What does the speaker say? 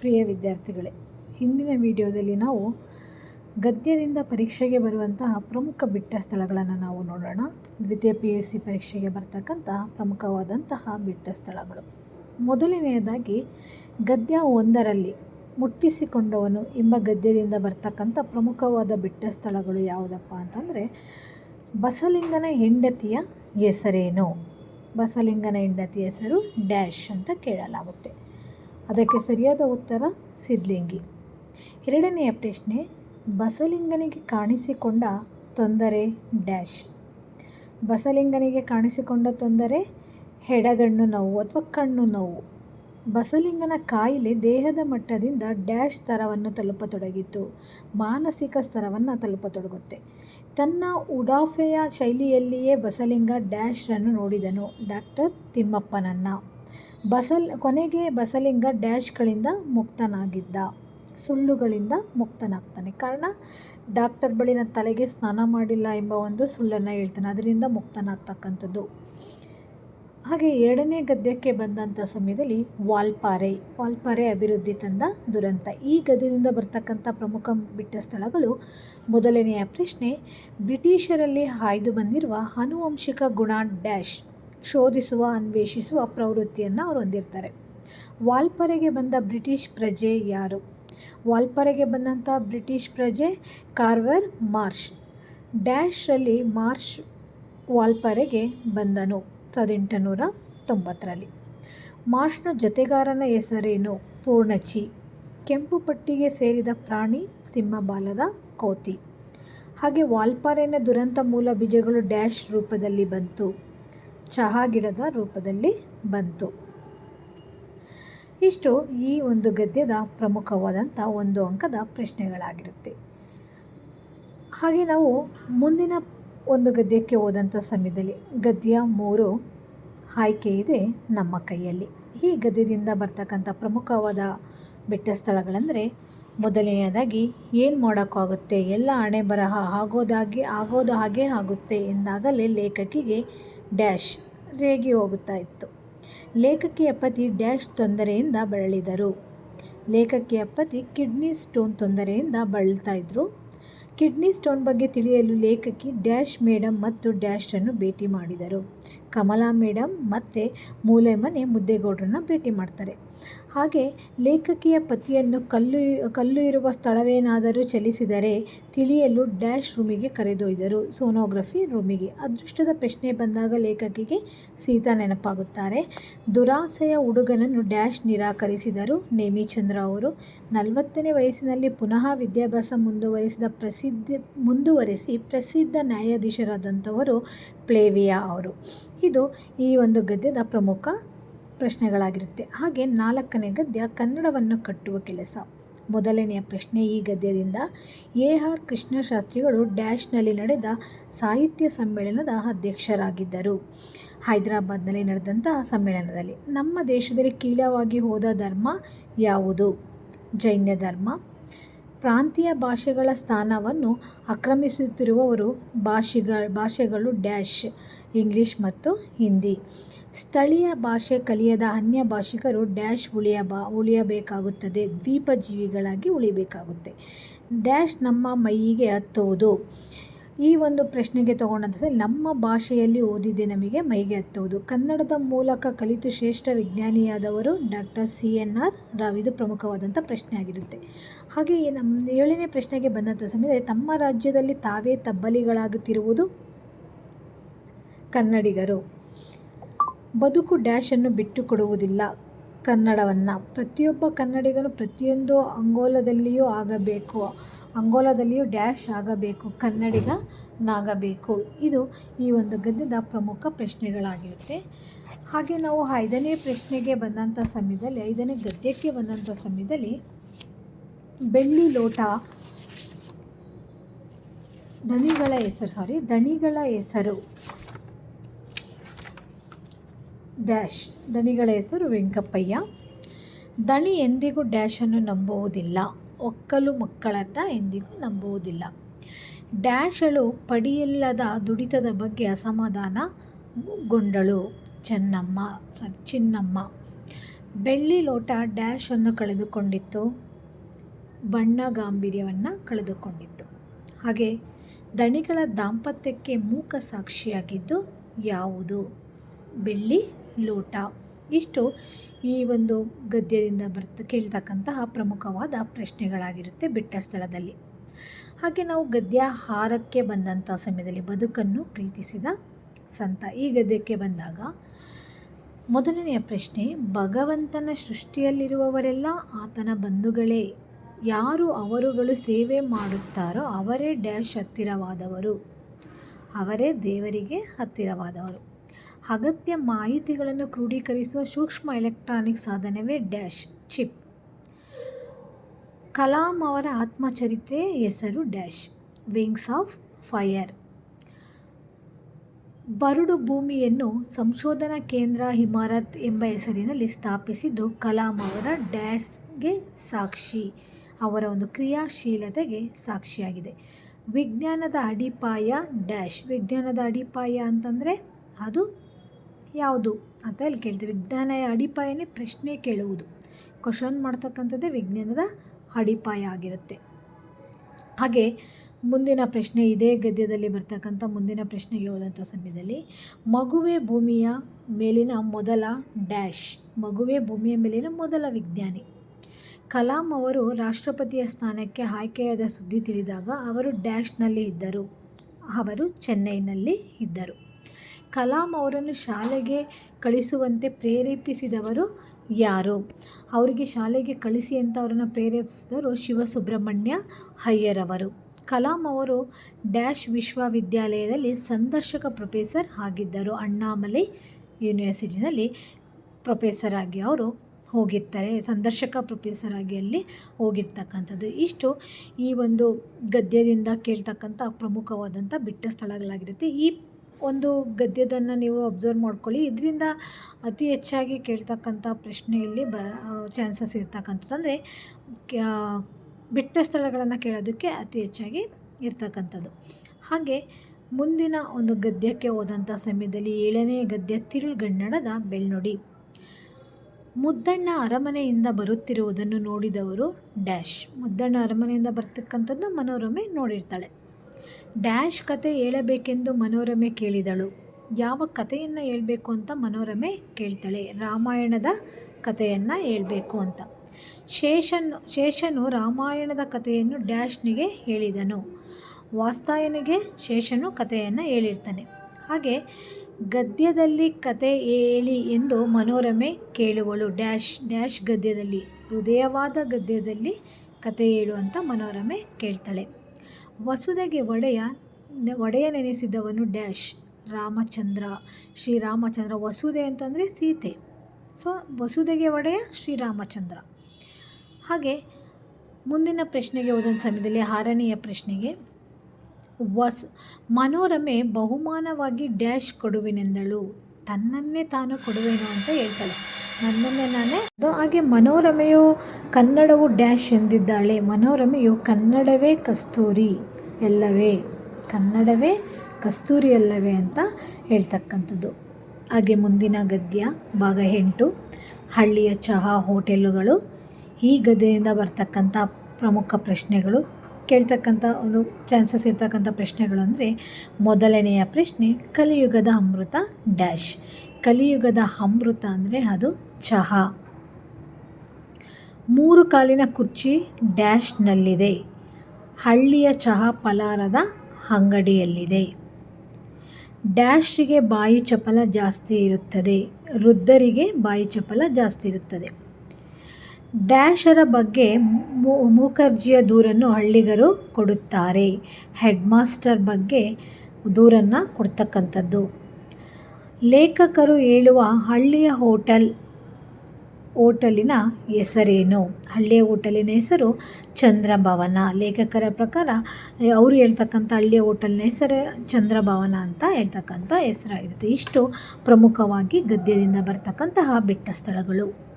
ಪ್ರಿಯ ವಿದ್ಯಾರ್ಥಿಗಳೇ, ಹಿಂದಿನ ವಿಡಿಯೋದಲ್ಲಿ ನಾವು ಗದ್ಯದಿಂದ ಪರೀಕ್ಷೆಗೆ ಬರುವಂತಹ ಪ್ರಮುಖ ಬಿಟ್ಟ ಸ್ಥಳಗಳನ್ನು ನಾವು ನೋಡೋಣ. ದ್ವಿತೀಯ ಪಿ ಯು ಸಿ ಪರೀಕ್ಷೆಗೆ ಬರ್ತಕ್ಕಂತಹ ಪ್ರಮುಖವಾದಂತಹ ಬಿಟ್ಟ ಸ್ಥಳಗಳು. ಮೊದಲನೆಯದಾಗಿ, ಗದ್ಯ ಒಂದರಲ್ಲಿ ಮುಟ್ಟಿಸಿಕೊಂಡವನು ಎಂಬ ಗದ್ಯದಿಂದ ಬರ್ತಕ್ಕಂಥ ಪ್ರಮುಖವಾದ ಬಿಟ್ಟ ಸ್ಥಳಗಳು ಯಾವುದಪ್ಪ ಅಂತಂದರೆ, ಬಸಲಿಂಗನ ಹೆಂಡತಿಯ ಹೆಸರೇನು? ಬಸಲಿಂಗನ ಹೆಂಡತಿಯ ಹೆಸರು ಡ್ಯಾಶ್ ಅಂತ ಕೇಳಲಾಗುತ್ತೆ. ಅದಕ್ಕೆ ಸರಿಯಾದ ಉತ್ತರ ಸಿದ್ಲಿಂಗಿ ಎರಡನೆಯ ಪ್ರಶ್ನೆ, ಬಸಲಿಂಗನಿಗೆ ಕಾಣಿಸಿಕೊಂಡ ತೊಂದರೆ ಡ್ಯಾಶ್. ಬಸಲಿಂಗನಿಗೆ ಕಾಣಿಸಿಕೊಂಡ ತೊಂದರೆ ಹೆಡಗಣ್ಣು ನೋವು ಅಥವಾ ಕಣ್ಣು ನೋವು. ಬಸಲಿಂಗನ ಕಾಯಿಲೆ ದೇಹದ ಮಟ್ಟದಿಂದ ಡ್ಯಾಶ್ ಸ್ತರವನ್ನು ತಲುಪತೊಡಗಿತು, ಮಾನಸಿಕ ಸ್ತರವನ್ನು ತಲುಪತೊಡಗುತ್ತೆ. ತನ್ನ ಉಡಾಫೆಯ ಶೈಲಿಯಲ್ಲಿಯೇ ಬಸಲಿಂಗ ಡ್ಯಾಶ್ರನ್ನು ನೋಡಿದನು ಡಾಕ್ಟರ್ ತಿಮ್ಮಪ್ಪನನ್ನು. ಬಸಲ್, ಕೊನೆಗೆ ಬಸಲಿಂಗ ಡ್ಯಾಶ್ಗಳಿಂದ ಮುಕ್ತನಾಗಿದ್ದ, ಸುಳ್ಳುಗಳಿಂದ ಮುಕ್ತನಾಗ್ತಾನೆ. ಕಾರಣ, ಡಾಕ್ಟರ್ ಬಳಿನ ತಲೆಗೆ ಸ್ನಾನ ಮಾಡಿಲ್ಲ ಎಂಬ ಒಂದು ಸುಳ್ಳನ್ನು ಹೇಳ್ತಾನೆ. ಅದರಿಂದ ಮುಕ್ತನಾಗ್ತಕ್ಕಂಥದ್ದು. ಹಾಗೆ ಎರಡನೇ ಗದ್ಯಕ್ಕೆ ಬಂದಂಥ ಸಮಯದಲ್ಲಿ ವಾಲ್ಪಾರೆ ವಾಲ್ಪಾರೆ ಅಭಿವೃದ್ಧಿ ತಂದ ದುರಂತ. ಈ ಗದ್ಯದಿಂದ ಬರ್ತಕ್ಕಂಥ ಪ್ರಮುಖ ಬಿಟ್ಟ ಸ್ಥಳಗಳು ಮೊದಲನೆಯ ಪ್ರಶ್ನೆ, ಬ್ರಿಟಿಷರಲ್ಲಿ ಹಾಯ್ದು ಬಂದಿರುವ ಆನುವಂಶಿಕ ಗುಣ ಡ್ಯಾಶ್. ಶೋಧಿಸುವ, ಅನ್ವೇಷಿಸುವ ಪ್ರವೃತ್ತಿಯನ್ನು ಅವರು ಹೊಂದಿರ್ತಾರೆ. ವಾಲ್ಪರೆಗೆ ಬಂದ ಬ್ರಿಟಿಷ್ ಪ್ರಜೆ ಯಾರು? ವಾಲ್ಪರೆಗೆ ಬಂದಂಥ ಬ್ರಿಟಿಷ್ ಪ್ರಜೆ ಕಾರ್ವರ್ ಮಾರ್ಷ್. ಡ್ಯಾಶ್ರಲ್ಲಿ ಮಾರ್ಷ್ ವಾಲ್ಪರೆಗೆ ಬಂದನು ಸಾವಿರದ ಎಂಟುನೂರ ತೊಂಬತ್ತರಲ್ಲಿ ಮಾರ್ಷ್ನ ಜೊತೆಗಾರನ ಹೆಸರೇನು? ಪೂರ್ಣಚಿ. ಕೆಂಪು ಪಟ್ಟಿಗೆ ಸೇರಿದ ಪ್ರಾಣಿ ಸಿಂಹಬಾಲದ ಕೋತಿ. ಹಾಗೆ ವಾಲ್ಪಾರೆನ ದುರಂತ ಮೂಲ ಬೀಜಗಳು ಡ್ಯಾಶ್ ರೂಪದಲ್ಲಿ ಬಂತು. ಚಹಾ ಗಿಡದ ರೂಪದಲ್ಲಿ ಬಂತು. ಇಷ್ಟು ಈ ಒಂದು ಗದ್ಯದ ಪ್ರಮುಖವಾದಂಥ ಒಂದು ಅಂಕದ ಪ್ರಶ್ನೆಗಳಾಗಿರುತ್ತೆ. ಹಾಗೆ ನಾವು ಮುಂದಿನ ಒಂದು ಗದ್ಯಕ್ಕೆ ಹೋದಂಥ ಸಮಯದಲ್ಲಿ ಗದ್ಯ ಮೂರು ಆಯ್ಕೆ ಇದೆ ನಮ್ಮ ಕೈಯಲ್ಲಿ. ಈ ಗದ್ಯದಿಂದ ಬರ್ತಕ್ಕಂಥ ಪ್ರಮುಖವಾದ ಬೆಟ್ಟ ಸ್ಥಳಗಳಂದರೆ ಮೊದಲನೆಯದಾಗಿ ಏನು ಮಾಡೋಕ್ಕಾಗುತ್ತೆ, ಎಲ್ಲ ಹಣೆ ಬರಹ ಆಗೋದಾಗಿ, ಆಗೋದು ಹಾಗೆ ಆಗುತ್ತೆ ಎಂದಾಗಲೇ ಲೇಖಕಿಗೆ ಡ್ಯಾಶ್ ರೇಗಿ ಹೋಗುತ್ತಾ ಇತ್ತು. ಲೇಖಕಿಯ ಪತಿ ಡ್ಯಾಶ್ ತೊಂದರೆಯಿಂದ ಬಳಲಿದರು. ಲೇಖಕಿಯ ಪತಿ ಕಿಡ್ನಿ ಸ್ಟೋನ್ ತೊಂದರೆಯಿಂದ ಬಳಲ್ತಾ ಇದ್ದರು ಕಿಡ್ನಿ ಸ್ಟೋನ್ ಬಗ್ಗೆ ತಿಳಿಯಲು ಲೇಖಕಿ ಡ್ಯಾಶ್ ಮೇಡಮ್ ಮತ್ತು ಡ್ಯಾಶನ್ನು ಭೇಟಿ ಮಾಡಿದರು. ಕಮಲಾ ಮೇಡಮ್ ಮತ್ತು ಮೂಲೆ ಮನೆ ಮುದ್ದೇಗೌಡರನ್ನ ಭೇಟಿ ಮಾಡ್ತಾರೆ. ಹಾಗೆ ಲೇಖಕಿಯ ಪತಿಯನ್ನು ಕಲ್ಲು ಕಲ್ಲು ಇರುವ ಸ್ಥಳವೇನಾದರೂ ಚಲಿಸಿದರೆ ತಿಳಿಯಲು ಡ್ಯಾಶ್ ರೂಮಿಗೆ ಕರೆದೊಯ್ದರು. ಸೋನೋಗ್ರಫಿ ರೂಮಿಗೆ. ಅದೃಷ್ಟದ ಪ್ರಶ್ನೆ ಬಂದಾಗ ಲೇಖಕಿಗೆ ಸೀತಾ ನೆನಪಾಗುತ್ತಾರೆ. ದುರಾಸೆಯ ಹುಡುಗನನ್ನು ಡ್ಯಾಶ್ ನಿರಾಕರಿಸಿದರು. ನೇಮಿಚಂದ್ರ ಅವರು ನಲವತ್ತನೇ ವಯಸ್ಸಿನಲ್ಲಿ ಪುನಃ ವಿದ್ಯಾಭ್ಯಾಸ ಮುಂದುವರಿಸಿದ ಪ್ರಸಿದ್ಧ, ಮುಂದುವರಿಸಿ ಪ್ರಸಿದ್ಧ ನ್ಯಾಯಾಧೀಶರಾದಂಥವರು ಪ್ಲೇವಿಯಾ ಅವರು. ಇದು ಈ ಒಂದು ಗದ್ಯದ ಪ್ರಮುಖ ಪ್ರಶ್ನೆಗಳಾಗಿರುತ್ತೆ. ಹಾಗೆ ನಾಲ್ಕನೇ ಗದ್ಯ ಕನ್ನಡವನ್ನು ಕಟ್ಟುವ ಕೆಲಸ. ಮೊದಲನೆಯ ಪ್ರಶ್ನೆ ಈ ಗದ್ಯದಿಂದ. ಎ ಆರ್ ಕೃಷ್ಣಶಾಸ್ತ್ರಿಗಳು ಡ್ಯಾಶ್ನಲ್ಲಿ ನಡೆದ ಸಾಹಿತ್ಯ ಸಮ್ಮೇಳನದ ಅಧ್ಯಕ್ಷರಾಗಿದ್ದರು. ಹೈದರಾಬಾದ್ನಲ್ಲಿ ನಡೆದಂತಹ ಸಮ್ಮೇಳನದಲ್ಲಿ. ನಮ್ಮ ದೇಶದಲ್ಲಿ ಕೀಳವಾಗಿ ಹೋದ ಧರ್ಮ ಯಾವುದು? ಜೈನ ಧರ್ಮ. ಪ್ರಾಂತೀಯ ಭಾಷೆಗಳ ಸ್ಥಾನವನ್ನು ಆಕ್ರಮಿಸುತ್ತಿರುವವರು ಭಾಷೆಗಳ ಭಾಷೆಗಳು ಡ್ಯಾಶ್, ಇಂಗ್ಲಿಷ್ ಮತ್ತು ಹಿಂದಿ. ಸ್ಥಳೀಯ ಭಾಷೆ ಕಲಿಯದ ಅನ್ಯ ಭಾಷಿಕರು ಡ್ಯಾಶ್ ಉಳಿಯ ಬಾ ಉಳಿಯಬೇಕಾಗುತ್ತದೆ. ದ್ವೀಪ ಜೀವಿಗಳಾಗಿ ಉಳಿಬೇಕಾಗುತ್ತೆ. ಡ್ಯಾಶ್ ನಮ್ಮ ಮೈಯಿಗೆ ಹತ್ತುವುದು. ಈ ಒಂದು ಪ್ರಶ್ನೆಗೆ ತಗೊಂಡಂಥದ್ದು ನಮ್ಮ ಭಾಷೆಯಲ್ಲಿ ಓದಿದೆ ನಮಗೆ ಮೈಗೆ ಹತ್ತುವುದು. ಕನ್ನಡದ ಮೂಲಕ ಕಲಿತು ಶ್ರೇಷ್ಠ ವಿಜ್ಞಾನಿಯಾದವರು doctor C N R Rao. ಇದು ಪ್ರಮುಖವಾದಂಥ ಪ್ರಶ್ನೆ ಆಗಿರುತ್ತೆ ಹಾಗೆ ನಮ್ಮ ಏಳನೇ ಪ್ರಶ್ನೆಗೆ ಬಂದಂಥ ಸಮಯದಲ್ಲಿ ತಮ್ಮ ರಾಜ್ಯದಲ್ಲಿ ತಾವೇ ತಬ್ಬಲಿಗಳಾಗುತ್ತಿರುವುದು ಕನ್ನಡಿಗರು. ಬದುಕು ಡ್ಯಾಶನ್ನು ಬಿಟ್ಟು ಕೊಡುವುದಿಲ್ಲ ಕನ್ನಡವನ್ನು ಪ್ರತಿಯೊಬ್ಬ ಕನ್ನಡಿಗನು ಪ್ರತಿಯೊಂದು ಅಂಗೋಲದಲ್ಲಿಯೂ ಆಗಬೇಕು. ಅಂಗೋಲದಲ್ಲಿಯೂ ಡ್ಯಾಶ್ ಆಗಬೇಕು. ಕನ್ನಡಿಗನಾಗಬೇಕು ಇದು ಈ ಒಂದು ಗದ್ಯದ ಪ್ರಮುಖ ಪ್ರಶ್ನೆಗಳಾಗಿರುತ್ತೆ. ಹಾಗೆ ನಾವು ಐದನೇ ಪ್ರಶ್ನೆಗೆ ಬಂದಂಥ ಸಮಯದಲ್ಲಿ, ಐದನೇ ಗದ್ಯಕ್ಕೆ ಬಂದಂಥ ಸಮಯದಲ್ಲಿ ಬೆಳ್ಳಿ ಲೋಟ, ದಣಿಗಳ ಹೆಸರು ಸಾರಿ ದಣಿಗಳ ಹೆಸರು. ಡ್ಯಾಶ್. ದಣಿಗಳ ಹೆಸರು ವೆಂಕಪ್ಪಯ್ಯ. ದಣಿ ಎಂದಿಗೂ ಡ್ಯಾಶನ್ನು ನಂಬುವುದಿಲ್ಲ. ಒಕ್ಕಲು ಮಕ್ಕಳತ್ತ ಎಂದಿಗೂ ನಂಬುವುದಿಲ್ಲ. ಡ್ಯಾಶಳು ಪಡಿಯಿಲ್ಲದ ದುಡಿತದ ಬಗ್ಗೆ ಅಸಮಾಧಾನಗೊಂಡಳು ಚೆನ್ನಮ್ಮ ಸ ಚಿನ್ನಮ್ಮ ಬೆಳ್ಳಿ ಲೋಟ ಡ್ಯಾಶನ್ನು ಕಳೆದುಕೊಂಡಿತ್ತು. ಬಣ್ಣ ಗಾಂಭೀರ್ಯವನ್ನು ಕಳೆದುಕೊಂಡಿತ್ತು. ಹಾಗೆ ದಣಿಗಳ ದಾಂಪತ್ಯಕ್ಕೆ ಮೂಕ ಸಾಕ್ಷಿಯಾಗಿದ್ದು ಯಾವುದು? ಬೆಳ್ಳಿ ಲೋಟ. ಇಷ್ಟು ಈ ಒಂದು ಗದ್ಯದಿಂದ ಬರ್ತ, ಕೇಳ್ತಕ್ಕಂತಹ ಪ್ರಮುಖವಾದ ಪ್ರಶ್ನೆಗಳಾಗಿರುತ್ತೆ ಬಿಟ್ಟ ಸ್ಥಳದಲ್ಲಿ. ಹಾಗೆ ನಾವು ಗದ್ಯ ಹಾರಕ್ಕೆ ಬಂದಂಥ ಸಮಯದಲ್ಲಿ ಬದುಕನ್ನು ಪ್ರೀತಿಸಿದ ಸಂತ ಈ ಗದ್ಯಕ್ಕೆ ಬಂದಾಗ ಮೊದಲನೆಯ ಪ್ರಶ್ನೆ, ಭಗವಂತನ ಸೃಷ್ಟಿಯಲ್ಲಿರುವವರೆಲ್ಲ ಆತನ ಬಂಧುಗಳೇ? ಯಾರು ಅವರುಗಳು ಸೇವೆ ಮಾಡುತ್ತಾರೋ ಅವರೇ ಡ್ಯಾಶ್ ಹತ್ತಿರವಾದವರು. ಅವರೇ ದೇವರಿಗೆ ಹತ್ತಿರವಾದವರು. ಅಗತ್ಯ ಮಾಹಿತಿಗಳನ್ನು ಕ್ರೋಢೀಕರಿಸುವ ಸೂಕ್ಷ್ಮ ಎಲೆಕ್ಟ್ರಾನಿಕ್ ಸಾಧನವೇ ಡ್ಯಾಶ್, ಚಿಪ್. ಕಲಾಂ ಅವರ ಆತ್ಮಚರಿತ್ರೆ ಹೆಸರು ಡ್ಯಾಶ್, ವಿಂಗ್ಸ್ ಆಫ್ ಫೈರ್ ಬರಡು ಭೂಮಿಯನ್ನು ಸಂಶೋಧನಾ ಕೇಂದ್ರ ಇಮಾರತ್ ಎಂಬ ಹೆಸರಿನಲ್ಲಿ ಸ್ಥಾಪಿಸಿದ್ದು ಕಲಾಂ ಅವರ ಡ್ಯಾಶ್ಗೆ ಸಾಕ್ಷಿ, ಅವರ ಒಂದು ಕ್ರಿಯಾಶೀಲತೆಗೆ ಸಾಕ್ಷಿಯಾಗಿದೆ. ವಿಜ್ಞಾನದ ಅಡಿಪಾಯ ಡ್ಯಾಶ್, ವಿಜ್ಞಾನದ ಅಡಿಪಾಯ ಅಂತಂದರೆ ಅದು ಯಾವುದು ಅಂತ ಇಲ್ಲಿ ಕೇಳ್ತೀವಿ. ವಿಜ್ಞಾನ ಅಡಿಪಾಯನೇ ಪ್ರಶ್ನೆ ಕೇಳುವುದು. ಕ್ವಶನ್ ಮಾಡ್ತಕ್ಕಂಥದ್ದೇ ವಿಜ್ಞಾನದ ಅಡಿಪಾಯ ಆಗಿರುತ್ತೆ. ಹಾಗೆ ಮುಂದಿನ ಪ್ರಶ್ನೆ ಇದೇ ಗದ್ಯದಲ್ಲಿ ಬರ್ತಕ್ಕಂಥ ಮುಂದಿನ ಪ್ರಶ್ನೆಗೆ ಹೋದಂಥ ಸಮಯದಲ್ಲಿ, ಮಗುವೆ ಭೂಮಿಯ ಮೇಲಿನ ಮೊದಲ ಡ್ಯಾಶ್, ಮಗುವೆ ಭೂಮಿಯ ಮೇಲಿನ ಮೊದಲ ವಿಜ್ಞಾನಿ. ಕಲಾಂ ಅವರು ರಾಷ್ಟ್ರಪತಿಯ ಸ್ಥಾನಕ್ಕೆ ಆಯ್ಕೆಯಾದ ಸುದ್ದಿ ತಿಳಿದಾಗ ಅವರು ಡ್ಯಾಶ್ನಲ್ಲಿ ಇದ್ದರು. ಅವರು ಚೆನ್ನೈನಲ್ಲಿ ಇದ್ದರು. ಕಲಾಂ ಅವರನ್ನು ಶಾಲೆಗೆ ಕಳಿಸುವಂತೆ ಪ್ರೇರೇಪಿಸಿದವರು ಯಾರು? ಅವರಿಗೆ ಶಾಲೆಗೆ ಕಳಿಸಿ ಅಂತ ಅವರನ್ನು ಪ್ರೇರೇಪಿಸಿದವರು ಶಿವಸುಬ್ರಹ್ಮಣ್ಯ ಅಯ್ಯರ್ ಅವರು ಕಲಾಂ ಅವರು ಡ್ಯಾಶ್ ವಿಶ್ವವಿದ್ಯಾಲಯದಲ್ಲಿ ಸಂದರ್ಶಕ ಪ್ರೊಫೆಸರ್ ಆಗಿದ್ದರು. ಅಣ್ಣಾಮಲೈ ಯೂನಿವರ್ಸಿಟಿನಲ್ಲಿ ಪ್ರೊಫೆಸರ್ ಆಗಿ ಅವರು ಹೋಗಿರ್ತಾರೆ. ಸಂದರ್ಶಕ ಪ್ರೊಫೆಸರ್ ಆಗಿ ಅಲ್ಲಿ ಹೋಗಿರ್ತಕ್ಕಂಥದ್ದು. ಇಷ್ಟು ಈ ಒಂದು ಗದ್ಯದಿಂದ ಕೇಳ್ತಕ್ಕಂಥ ಪ್ರಮುಖವಾದಂಥ ಬಿಟ್ಟ ಸ್ಥಳಗಳಾಗಿರುತ್ತೆ. ಈ ಒಂದು ಗದ್ಯದನ್ನು ನೀವು ಅಬ್ಸರ್ವ್ ಮಾಡ್ಕೊಳ್ಳಿ. ಇದರಿಂದ ಅತಿ ಹೆಚ್ಚಾಗಿ ಕೇಳ್ತಕ್ಕಂಥ ಪ್ರಶ್ನೆಯಲ್ಲಿ ಬ ಚಾನ್ಸಸ್ ಇರ್ತಕ್ಕಂಥದ್ದು. ಅಂದರೆ ಬಿಟ್ಟ ಸ್ಥಳಗಳನ್ನು ಕೇಳೋದಕ್ಕೆ ಅತಿ ಹೆಚ್ಚಾಗಿ ಇರ್ತಕ್ಕಂಥದ್ದು. ಹಾಗೆ, ಮುಂದಿನ ಒಂದು ಗದ್ಯಕ್ಕೆ ಹೋದಂಥ ಸಮಯದಲ್ಲಿ ಏಳನೇ ಗದ್ಯ ತಿರುಳ್ಗನ್ನಡದ ಬೆಳ್ನುಡಿ. ಮುದ್ದಣ್ಣ ಅರಮನೆಯಿಂದ ಬರುತ್ತಿರುವುದನ್ನು ನೋಡಿದವರು ಡ್ಯಾಶ್. ಮುದ್ದಣ್ಣ ಅರಮನೆಯಿಂದ ಬರ್ತಕ್ಕಂಥದ್ದು ಮನೋರಮೆ ನೋಡಿರ್ತಾಳೆ. ಡ್ಯಾಶ್ ಕತೆ ಹೇಳಬೇಕೆಂದು ಮನೋರಮೆ ಕೇಳಿದಳು. ಯಾವ ಕಥೆಯನ್ನು ಹೇಳಬೇಕು ಅಂತ ಮನೋರಮೆ ಕೇಳ್ತಾಳೆ. ರಾಮಾಯಣದ ಕಥೆಯನ್ನು ಹೇಳಬೇಕು ಅಂತ. ಶೇಷನು ಶೇಷನು ರಾಮಾಯಣದ ಕಥೆಯನ್ನು ಡ್ಯಾಶ್ನಿಗೆ ಹೇಳಿದನು. ವಾಸ್ತಾಯನಿಗೆ ಶೇಷನು ಕಥೆಯನ್ನು ಹೇಳಿರ್ತಾನೆ. ಹಾಗೆ ಗದ್ಯದಲ್ಲಿ ಕತೆ ಹೇಳಿ ಎಂದು ಮನೋರಮೆ ಕೇಳುವಳು. ಡ್ಯಾಶ್ ಡ್ಯಾಶ್ ಗದ್ಯದಲ್ಲಿ, ಹೃದಯವಾದ ಗದ್ಯದಲ್ಲಿ ಕತೆ ಹೇಳು ಅಂತ ಮನೋರಮೆ ಕೇಳ್ತಾಳೆ. ವಸುದೆಗೆ ಒಡೆಯ ಒಡೆಯ ನೆನೆಸಿದ್ದವನು ಡ್ಯಾಶ್, ರಾಮಚಂದ್ರ, ಶ್ರೀರಾಮಚಂದ್ರ. ವಸುದೆ ಅಂತಂದರೆ ಸೀತೆ. ಸೊ, ವಸುದೆಗೆ ಒಡೆಯ ಶ್ರೀರಾಮಚಂದ್ರ. ಹಾಗೆ ಮುಂದಿನ ಪ್ರಶ್ನೆಗೆ ಹೋದಂಥ ಸಮಯದಲ್ಲಿ ಆರನೆಯ ಪ್ರಶ್ನೆಗೆ, ವಸ್, ಮನೋರಮೆ ಬಹುಮಾನವಾಗಿ ಡ್ಯಾಶ್ ಕೊಡುವೆನೆಂದಳು. ತನ್ನನ್ನೇ ತಾನು ಕೊಡುವೆನು ಅಂತ ಹೇಳ್ತಾಳೆ. ನನ್ನನ್ನೇ ನಾನೇ ಹಾಗೆ ಮನೋರಮೆಯು ಕನ್ನಡವು ಡ್ಯಾಶ್ ಎಂದಿದ್ದಾಳೆ. ಮನೋರಮೆಯು ಕನ್ನಡವೇ ಕಸ್ತೂರಿ ಎಲ್ಲವೇ, ಕನ್ನಡವೇ ಕಸ್ತೂರಿ ಅಲ್ಲವೇ ಅಂತ ಹೇಳ್ತಕ್ಕಂಥದ್ದು. ಹಾಗೆ ಮುಂದಿನ ಗದ್ಯ, ಭಾಗ ಎಂಟು, ಹಳ್ಳಿಯ ಚಹಾ ಹೋಟೆಲುಗಳು. ಈ ಗದ್ದೆಯಿಂದ ಬರ್ತಕ್ಕಂಥ ಪ್ರಮುಖ ಪ್ರಶ್ನೆಗಳು, ಕೇಳ್ತಕ್ಕಂಥ ಒಂದು ಚಾನ್ಸಸ್ ಇರ್ತಕ್ಕಂಥ ಪ್ರಶ್ನೆಗಳು ಅಂದರೆ ಮೊದಲನೆಯ ಪ್ರಶ್ನೆ, ಕಲಿಯುಗದ ಅಮೃತ ಡ್ಯಾಶ್. ಕಲಿಯುಗದ ಅಮೃತ ಅಂದರೆ ಅದು ಚಹಾ. ಮೂರು ಕಾಲಿನ ಕುರ್ಚಿ ಡ್ಯಾಶ್ನಲ್ಲಿದೆ ಹಳ್ಳಿಯ ಚಹಾ ಫಲಾರದ ಅಂಗಡಿಯಲ್ಲಿದೆ. ಡ್ಯಾಶ್ಗೆ ಬಾಯಿ ಚಪಲ ಜಾಸ್ತಿ ಇರುತ್ತದೆ. ವೃದ್ಧರಿಗೆ ಬಾಯಿ ಚಪಲ ಜಾಸ್ತಿ ಇರುತ್ತದೆ. ಡ್ಯಾಶರ ಬಗ್ಗೆ ಮುಖರ್ಜಿಯ ದೂರನ್ನು ಹಳ್ಳಿಗರು ಕೊಡುತ್ತಾರೆ. ಹೆಡ್ ಮಾಸ್ಟರ್ ಬಗ್ಗೆ ದೂರನ್ನು ಕೊಡ್ತಕ್ಕಂಥದ್ದು. ಲೇಖಕರು ಹೇಳುವ ಹಳ್ಳಿಯ ಹೋಟೆಲ್, ಹೋಟೆಲಿನ ಹೆಸರೇನು? ಹಳ್ಳಿಯ ಹೋಟೆಲಿನ ಹೆಸರು ಚಂದ್ರಭವನ. ಲೇಖಕರ ಪ್ರಕಾರ, ಅವರು ಹೇಳ್ತಕ್ಕಂಥ ಹಳ್ಳಿಯ ಹೋಟೆಲ್ನ ಹೆಸರು ಚಂದ್ರಭವನ ಅಂತ ಹೇಳ್ತಕ್ಕಂಥ ಹೆಸರಾಗಿರುತ್ತೆ. ಇಷ್ಟು ಪ್ರಮುಖವಾಗಿ ಗದ್ಯದಿಂದ ಬರ್ತಕ್ಕಂತಹ ಬಿಟ್ಟ ಸ್ಥಳಗಳು.